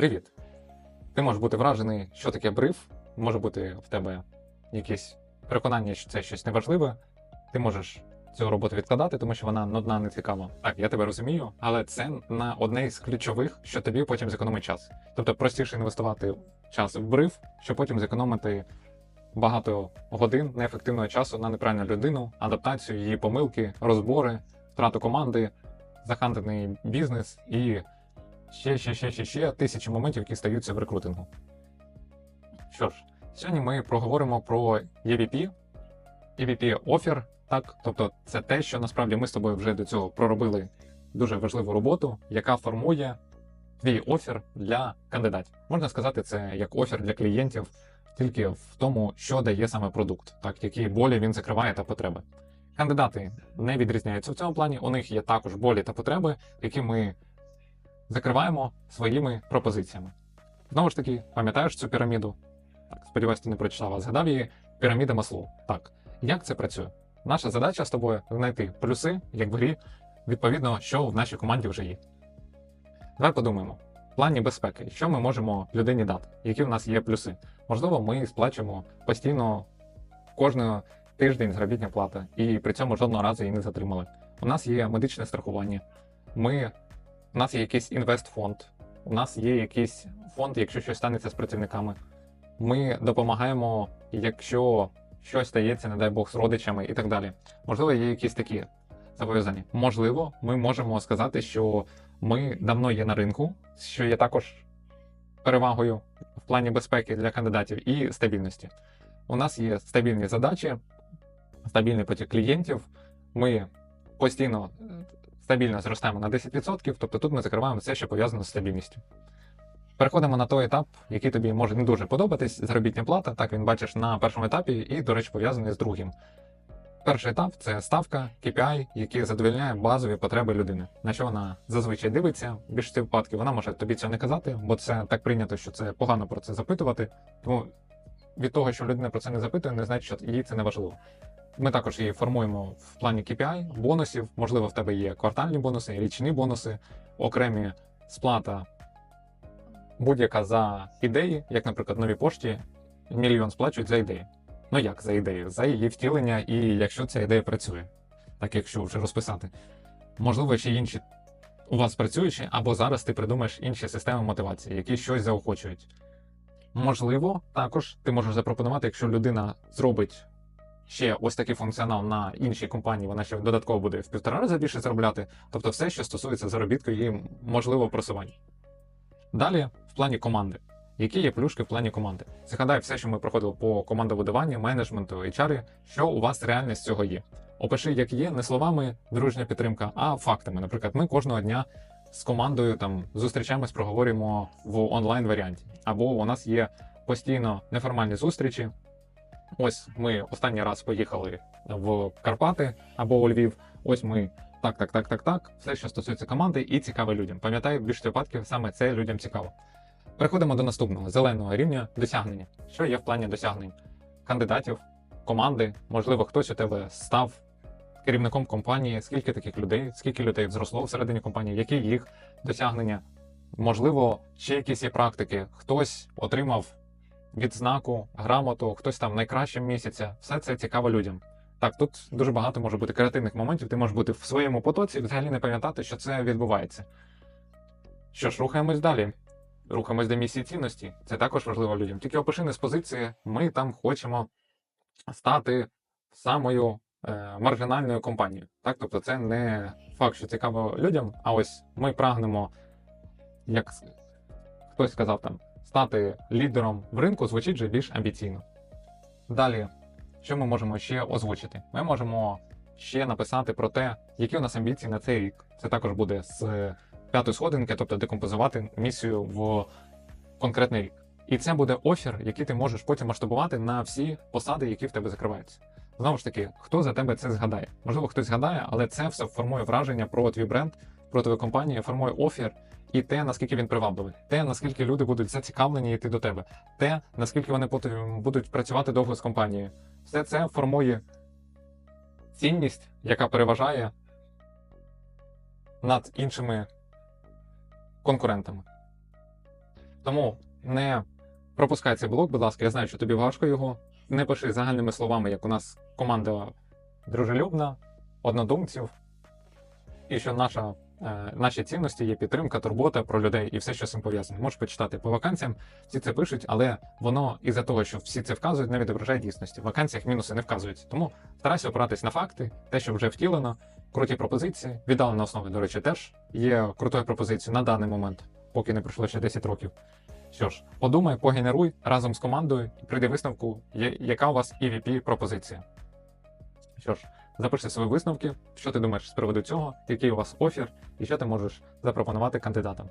Привіт! Ти можеш бути вражений, що таке бриф, може бути в тебе якесь переконання, що це щось неважливе. Ти можеш цю роботу відкладати, тому що вона нудна, не цікава. Так, я тебе розумію, але це на одне із ключових, що тобі потім зекономить час. Тобто простіше інвестувати час в бриф, щоб потім зекономити багато годин неефективного часу на неправильну людину, адаптацію, її помилки, розбори, втрату команди, захантений бізнес і ще, ще, ще, ще, ще тисячі моментів, які стаються в рекрутингу. Що ж, сьогодні ми проговоримо про EVP, EVP Offer, так, тобто це те, що насправді ми з тобою вже до цього проробили дуже важливу роботу, яка формує твій офер для кандидатів. Можна сказати, це як офер для клієнтів, тільки в тому, що дає саме продукт, так, які болі він закриває та потреби. Кандидати не відрізняються в цьому плані, у них є також болі та потреби, які ми закриваємо своїми пропозиціями. Знову ж таки, пам'ятаєш цю піраміду? Так, сподіваюсь, ти не прочитав, а згадав її піраміда Маслоу. Так, як це працює? Наша задача з тобою знайти плюси, як в грі, відповідно, що в нашій команді вже є. Давай подумаємо. В плані безпеки, що ми можемо людині дати, які в нас є плюси. Можливо, ми сплачуємо постійно кожного тиждень заробітня плата, і при цьому жодного разу її не затримали. У нас є медичне страхування, ми, у нас є якийсь інвестфонд, у нас є якийсь фонд, якщо щось станеться з працівниками. Ми допомагаємо, якщо щось стається, не дай Бог, з родичами і так далі. Можливо, є якісь такі зобов'язання. Можливо, ми можемо сказати, що ми давно є на ринку, що є також перевагою в плані безпеки для кандидатів і стабільності. У нас є стабільні задачі, стабільний потік клієнтів. Ми постійно стабільно зростаємо на 10%, тобто тут ми закриваємо все, що пов'язано з стабільністю. Переходимо на той етап, який тобі може не дуже подобатись, заробітня плата. Так він бачиш на першому етапі, і, до речі, пов'язаний з другим. Перший етап це ставка KPI, який задовільняє базові потреби людини. На що вона зазвичай дивиться. В більшості випадків вона може тобі цього не казати, бо це так прийнято, що це погано про це запитувати. Тому від того, що людина про це не запитує, не значить, що їй це не важливо. Ми також її формуємо в плані KPI, бонусів. Можливо, в тебе є квартальні бонуси, річні бонуси, окремі сплата будь-яка за ідеї, як, наприклад, нові пошті, мільйон сплачують за ідеї. Ну як за ідею? За її втілення, і якщо ця ідея працює, так якщо вже розписати. Можливо, ще інші у вас працюючі, або зараз ти придумаєш інші системи мотивації, які щось заохочують. Можливо, також ти можеш запропонувати, якщо людина зробить ще ось такий функціонал на іншій компанії, вона ще додатково буде в півтора рази більше заробляти. Тобто все, що стосується заробітку і можливо просування. Далі, в плані команди. Які є плюшки в плані команди? Згадай все, що ми проходили по командобудуванню, менеджменту, HR, що у вас реально з цього є. Опиши, як є, не словами дружня підтримка, а фактами. Наприклад, ми кожного дня з командою там зустрічаємось, проговорюємо в онлайн варіанті. Або у нас є постійно неформальні зустрічі. Ось ми останній раз поїхали в Карпати або у Львів. Ось ми так, так, так, так, так. Все, що стосується команди, і цікаве людям. Пам'ятаю, в більшості випадків саме це людям цікаво. Переходимо до наступного зеленого рівня досягнення. Що є в плані досягнень кандидатів, команди? Можливо, хтось у тебе став керівником компанії, скільки таких людей, скільки людей зросло всередині компанії, які їх досягнення? Можливо, ще якісь є практики. Хтось отримав відзнаку, грамоту, хтось там найкращим місяця. Все це цікаво людям. Так, тут дуже багато може бути креативних моментів. Ти можеш бути в своєму потоці і взагалі не пам'ятати, що це відбувається. Що ж, рухаємось далі. Рухаємось до місії цінності. Це також важливо людям. Тільки опиши не з позиції, ми там хочемо стати самою е, маржинальною компанією. Так, тобто, це не факт, що цікаво людям, а ось ми прагнемо, як хтось сказав там, стати лідером в ринку звучить вже більш амбіційно. Далі, що ми можемо ще озвучити? Ми можемо ще написати про те, які у нас амбіції на цей рік. Це також буде з п'ятої сходинки, тобто декомпозувати місію в конкретний рік. І це буде офер, який ти можеш потім масштабувати на всі посади, які в тебе закриваються. Знову ж таки, хто за тебе це згадає? Можливо, хтось згадає, але це все формує враження про твій бренд, про твою компанію, формує офер і те, наскільки він привабливий, те, наскільки люди будуть зацікавлені йти до тебе, те, наскільки вони будуть працювати довго з компанією. Все це формує цінність, яка переважає над іншими конкурентами. Тому не пропускай цей блок, будь ласка. Я знаю, що тобі важко його. Не пиши загальними словами, як у нас команда дружелюбна, однодумців, і що наша, наші цінності є підтримка, турбота про людей і все, що цим пов'язане. Можеш почитати по вакансіям, всі це пишуть, але воно із-за того, що всі це вказують, не відображає дійсності. В вакансіях мінуси не вказуються. Тому старайся опиратись на факти, те, що вже втілено, круті пропозиції. Віддалена основи, до речі, теж є крутою пропозицією на даний момент, поки не пройшло ще 10 років. Що ж, подумай, погенеруй разом з командою і прийди висновку, яка у вас EVP пропозиція. Що ж, запиши свої висновки, що ти думаєш з приводу цього, який у вас офір і що ти можеш запропонувати кандидатам.